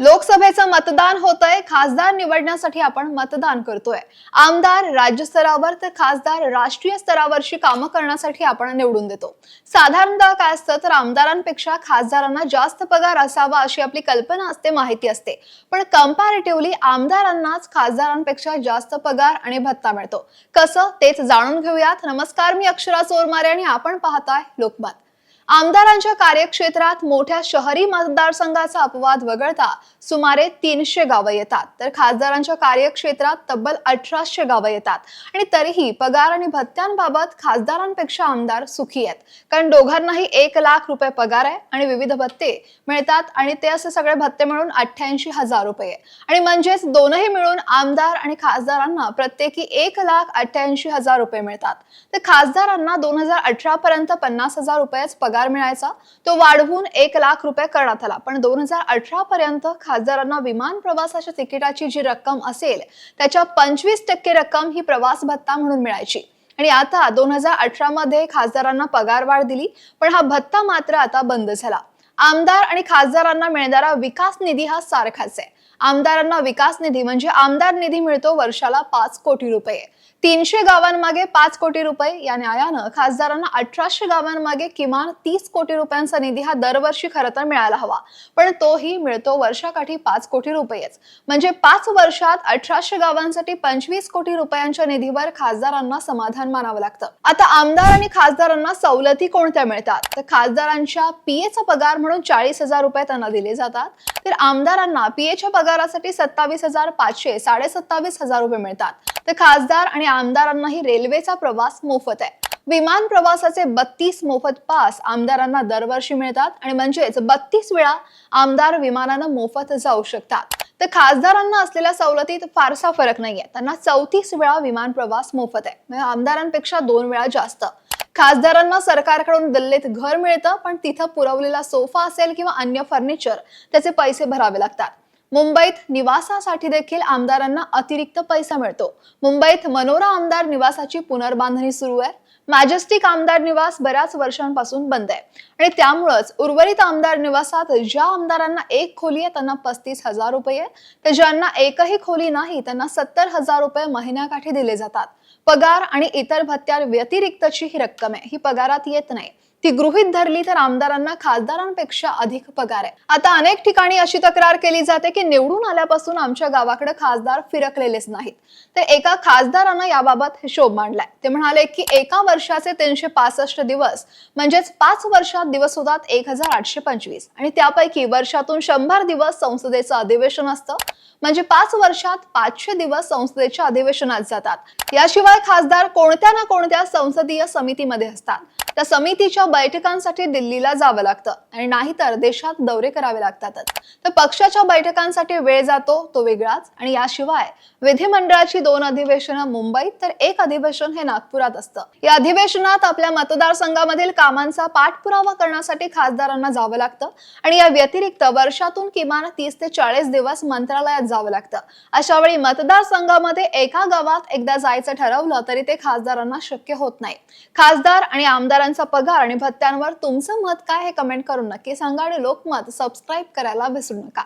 लोकसभेचं मतदान होतंय. खासदार निवडण्यासाठी आपण मतदान करतोय. आमदार राज्य स्तरावर तर खासदार राष्ट्रीय स्तरावरची कामं करण्यासाठी आपण निवडून देतो. साधारणतः काय असतं तर आमदारांपेक्षा खासदारांना जास्त पगार असावा अशी आपली कल्पना असते माहिती असते. पण कम्पॅरेटिव्हली आमदारांनाच खासदारांपेक्षा जास्त पगार आणि भत्ता मिळतो. कसं? तेच जाणून घेऊयात. नमस्कार मी अक्षरा चोरमारे आणि आपण पाहताय लोकमत. आमदारांच्या कार्यक्षेत्रात मोठ्या शहरी मतदारसंघाचा अपवाद वगळता सुमारे तीनशे गावं येतात. तर खासदारांच्या कार्यक्षेत्रात तब्बल अठराशे गावं येतात. आणि तरीही पगार आणि भत्त्यांबाबत खासदारांपेक्षा आमदार सुखी आहेत. कारण दोघांनाही एक लाख रुपये पगार आहे आणि विविध भत्ते मिळतात आणि ते असे सगळे भत्ते मिळून अठ्ठ्याऐंशी हजार रुपये आणि म्हणजेच दोनही मिळून आमदार आणि खासदारांना प्रत्येकी एक लाख अठ्ठ्याऐंशी हजार रुपये मिळतात. तर खासदारांना दोन हजार अठरा पर्यंत पन्नास हजार रुपयेच पगार मिळायचा तो वाढवून एक लाख रुपये करण्यात आला. पण दोन हजार अठरा पर्यंत खासदारांना विमान प्रवासाच्या तिकिटाची जी रक्कम असेल त्याच्या पंचवीस टक्के रक्कम ही प्रवास भत्ता म्हणून मिळायची. आणि आता दोन हजार अठरा मध्ये खासदारांना पगार वाढ दिली पण हा भत्ता मात्र आता बंद झाला. आमदार आणि खासदारांना मिळणारा विकास निधी हा सारखाच आहे. आमदारांना विकास निधी म्हणजे आमदार निधी मिळतो वर्षाला पाच कोटी रुपये. तीनशे गावांमागे पाच कोटी रुपये या न्यायानं खासदारांना अठराशे गावांमागे किमान तीस कोटी रुपयांचा निधी हा दरवर्षी खरं तर मिळायला हवा. पण तोही मिळतो वर्षाकाठी पाच कोटी रुपयेच. म्हणजे पाच वर्षात अठराशे गावांसाठी पंचवीस कोटी रुपयांच्या निधीवर खासदारांना समाधान मानावं लागतं. आता आमदार आणि खासदारांना सवलती कोणत्या मिळतात? तर खासदारांच्या पीएचा पगार म्हणून चाळीस हजार रुपये त्यांना दिले जातात. तर आमदारांना पीएच्या पगारासाठी सत्तावीस हजार पाचशे साडे सत्तावीस हजार रुपये मिळतात. तर खासदार आणि आमदारांनाही रेल्वेचा प्रवास मोफत आहे. विमान प्रवासाचे बत्तीस मोफत पास आमदारांना दरवर्षी मिळतात आणि म्हणजेच बत्तीस वेळा आमदार विमानानं मोफत जाऊ शकतात. तर खासदारांना असलेल्या सवलतीत फारसा फरक नाहीये. त्यांना चौतीस वेळा विमान प्रवास मोफत आहे. म्हणजे आमदारांपेक्षा दोन वेळा जास्त. खासदारांना सरकारकडून दिल्लीत घर मिळतं पण तिथं पुरवलेला सोफा असेल किंवा अन्य फर्निचर त्याचे पैसे भरावे लागतात. मुंबईत निवासासाठी देखील आमदारांना अतिरिक्त पैसा मिळतो. मुंबईत मनोरा आमदार निवासाची पुनर्बांधणी सुरू आहे. मॅजेस्टिक आमदार निवास बऱ्याच वर्षांपासून बंद आहे. आणि त्यामुळंच उर्वरित आमदार निवासात ज्या आमदारांना एक खोली आहे त्यांना पस्तीस हजार रुपये तर ज्यांना एकही खोली नाही त्यांना सत्तर हजार रुपये महिन्याकाठी दिले जातात. पगार आणि इतर भत्त्यां व्यतिरिक्तची ही रक्कम आहे. ही पगारात येत नाही. ती गृहित धरली तर आमदारांना खासदारांपेक्षा अधिक पगार आहे. आता अनेक ठिकाणी अशी तक्रार केली जाते की निवडून आल्यापासून आमच्या गावाकडे खासदार फिरकलेलेच नाहीत. तर एका खासदारानं याबाबत हिशोब मांडलाय. ते म्हणाले की एका वर्षाचे तीनशे पासष्ट दिवस म्हणजेच पाच वर्षात दिवस होतात एक हजार आठशे पंचवीस. आणि त्यापैकी वर्षातून शंभर दिवस संसदेचं अधिवेशन असतं. म्हणजे पाच वर्षात पाचशे दिवस संसदेच्या अधिवेशनात जातात. याशिवाय खासदार कोणत्या ना कोणत्या संसदीय समितीमध्ये असतात. त्या समितीच्या बैठकांसाठी दिल्लीला जावं लागतं आणि नाहीतर देशात दौरे करावे लागतातच. तर पक्षाच्या बैठकांसाठी वेळ जातो तो वेगळाच आणि याशिवाय विधिमंडळाची दोन अधिवेशनं मुंबईत तर एक अधिवेशन हे नागपुरात असतं. या अधिवेशनात आपल्या मतदारसंघामधील कामांचा पाठपुरावा करण्यासाठी खासदारांना जावं लागतं आणि या व्यतिरिक्त वर्षातून किमान तीस ते चाळीस दिवस मंत्रालय मंत्रालयात जावं लागतं. अशा वेळी मतदारसंघामध्ये एका गावात एकदा जायचं ठरवलं तरी ते खासदारांना शक्य होत नाही. खासदार आणि आमदारांचा पगार आणि भत्त्यांवर तुमचं मत काय हे कमेंट करून नक्की सांगा आणि लोकमत सबस्क्राईब करायला विसरू नका.